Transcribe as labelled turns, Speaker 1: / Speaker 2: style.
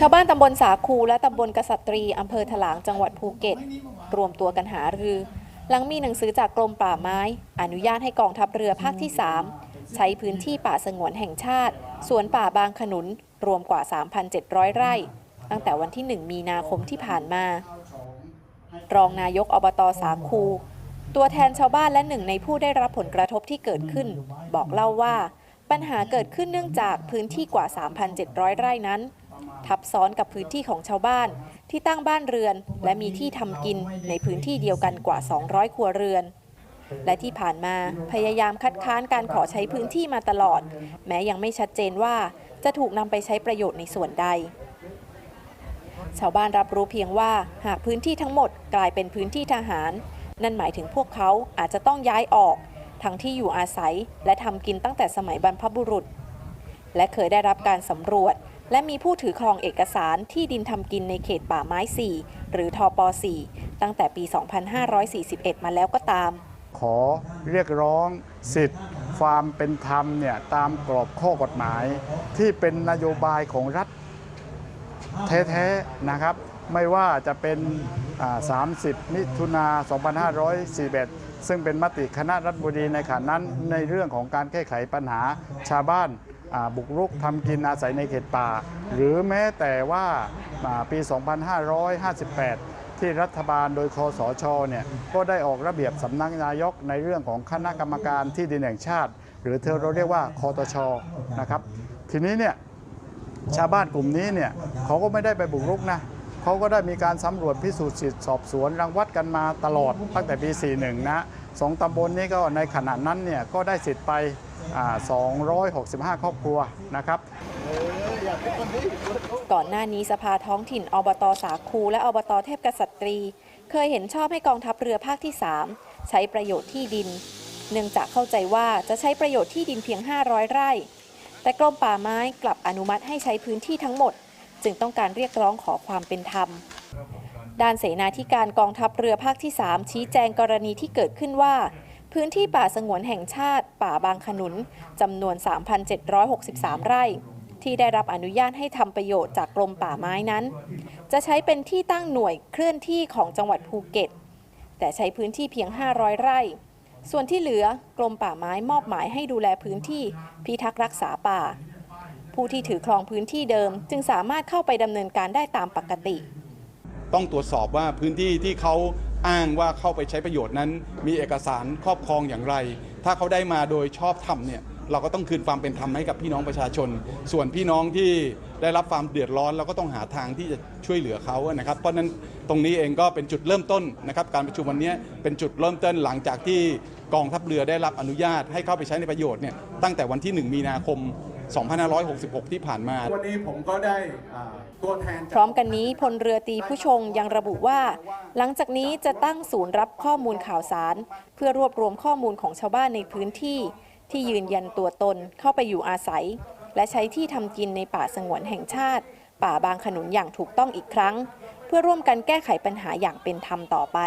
Speaker 1: ชาวบ้านตำบลสาคูและตำบลกษัตรี อำเภอถลางจังหวัดภูเก็ต รวมตัวกันหารือ หลังมีหนังสือจากกรมป่าไม้ อนุญาตให้กองทัพเรือภาคที่ 3 ใช้พื้นที่ป่าสงวนแห่งชาติ สวนป่าบางขนุน รวมกว่า 3,700 ไร่ ตั้งแต่วันที่ 1 มีนาคมที่ผ่านมา รองนายกอบตสาคู ตัวแทนชาวบ้านและหนึ่งในผู้ได้รับผลกระทบที่เกิดขึ้น บอกเล่าว่า ปัญหาเกิดขึ้นเนื่องจากพื้นที่กว่า 3,700 ไร่นั้น ทับซ้อนกับพื้นที่ของชาวบ้าน ที่ตั้งบ้านเรือน และมีที่ทำกินในพื้นที่เดียวกันกว่า 200 ครัวเรือน และที่ผ่านมาพยายามคัดค้านการขอใช้พื้นที่มาตลอด แม้ยังไม่ชัดเจนว่าจะถูกนำไปใช้ประโยชน์ในส่วนใด ชาวบ้านรับรู้เพียงว่าหากพื้นที่ทั้งหมดกลายเป็นพื้นที่ทหาร นั่นหมายถึงพวกเขาอาจจะต้องย้ายออก ทั้งที่อยู่อาศัยและทำกินตั้งแต่สมัยบรรพบุรุษ และเคยได้รับการสำรวจ และมีผู้ถือครองเอกสารที่ดินทำกินในเขตป่าไม้ 4 หรือทป4ตั้งแต่ปี 2541 มาแล้วก็ตาม
Speaker 2: ขอเรียกร้องสิทธิ์ความเป็นธรรมเนี่ยตามกรอบข้อกฎหมาย ที่เป็นนโยบายของรัฐแท้ๆนะครับ ไม่ว่าจะเป็น 30 มิถุนา 2541 ซึ่งเป็นมติคณะรัฐมนตรีในขณะนั้นในเรื่องของการแก้ไขปัญหาชาวบ้านอ่าบุกรุกทำกินอาศัยในเขตป่า หรือแม้แต่ว่าอ่าปี 2558 ที่รัฐบาลโดยคอสชเนี่ยก็ได้ออกระเบียบสำนักนายกในเรื่องของคณะกรรมการที่ดินแห่งชาติ หรือเธอเราเรียกว่าคอตชนะครับ ทีนี้เนี่ยชาวบ้านกลุ่มนี้เนี่ยเขาก็ไม่ได้ไปบุกรุกนะ เขาก็ได้มีการสำรวจพิสูจน์สิทธิสอบสวนรังวัดกันมาตลอดตั้งแต่ปี 41 นะสองตำบลนี้ก็ในขณะนั้นเนี่ยก็ได้สิทธิ์ไป265 ครอบครัวนะครับ
Speaker 1: ก่อนหน้านี้สภาท้องถิ่นอบตสาคูและอบตเทพกษัตรี เคยเห็นชอบให้กองทัพเรือภาคที่ 3 ใช้ประโยชน์ที่ดิน เนื่องจากเข้าใจว่าจะใช้ประโยชน์ที่ดินเพียง 500 ไร่ แต่กรมป่าไม้กลับอนุมัติให้ใช้พื้นที่ทั้งหมด จึงต้องการเรียกร้องขอความเป็นธรรม ด้านเสนาธิการกองทัพเรือภาคที่ 3 ชี้แจงกรณีที่เกิดขึ้นว่า พื้นที่ป่าสงวนแห่งชาติ ป่าบางขนุนจำนวน 3,763 ไร่ ที่ได้รับอนุญาตให้ทำประโยชน์จากกรมป่าไม้นั้น จะใช้เป็นที่ตั้งหน่วยเคลื่อนที่ของจังหวัดภูเก็ต แต่ใช้พื้นที่เพียง 500 ไร่ส่วนที่เหลือกรมป่าไม้มอบหมายให้ดูแลพื้นที่พิทักษ์รักษาป่า ผู้ที่ถือครองพื้นที่เดิม จึงสามารถเข้าไปดำเนินการได้ตามปกติ
Speaker 3: ต้องตรวจสอบว่าพื้นที่ที่เขาอ้างว่าเข้าไปใช้ประโยชน์นั้น มีเอกสารครอบครองอย่างไร ถ้าเขาได้มาโดยชอบธรรมเนี่ยเราก็ต้องคืนความเป็นธรรมให้กับพี่น้องประชาชน ส่วนพี่น้องที่ได้รับความเดือดร้อนเราก็ต้องหาทางที่จะช่วยเหลือเขานะครับ เพราะฉะนั้นตรงนี้เองก็เป็นจุดเริ่มต้นนะครับ การประชุมวันนี้เป็นจุดเริ่มต้นหลังจากที่กองทัพเรือได้รับอนุญาตให้เข้าไปใช้ในประโยชน์เนี่ยตั้งแต่วันที่ 1 มีนาคม 2566 ที่ผ่านมา
Speaker 4: วันนี้ผมก็ได้อ่าตัวแทน
Speaker 1: พร้อมกันนี้พลเรือตีผู้ชงยังระบุว่า หลังจากนี้จะตั้งศูนย์รับข้อมูลข่าวสาร เพื่อรวบรวมข้อมูลของชาวบ้านในพื้นที่ ที่ยืนยันตัวตนเข้าไปอยู่อาศัย และใช้ที่ทำกินในป่าสงวนแห่งชาติ ป่าบางขนุนอย่างถูกต้องอีกครั้ง เพื่อร่วมกันแก้ไขปัญหาอย่างเป็นธรรมต่อไป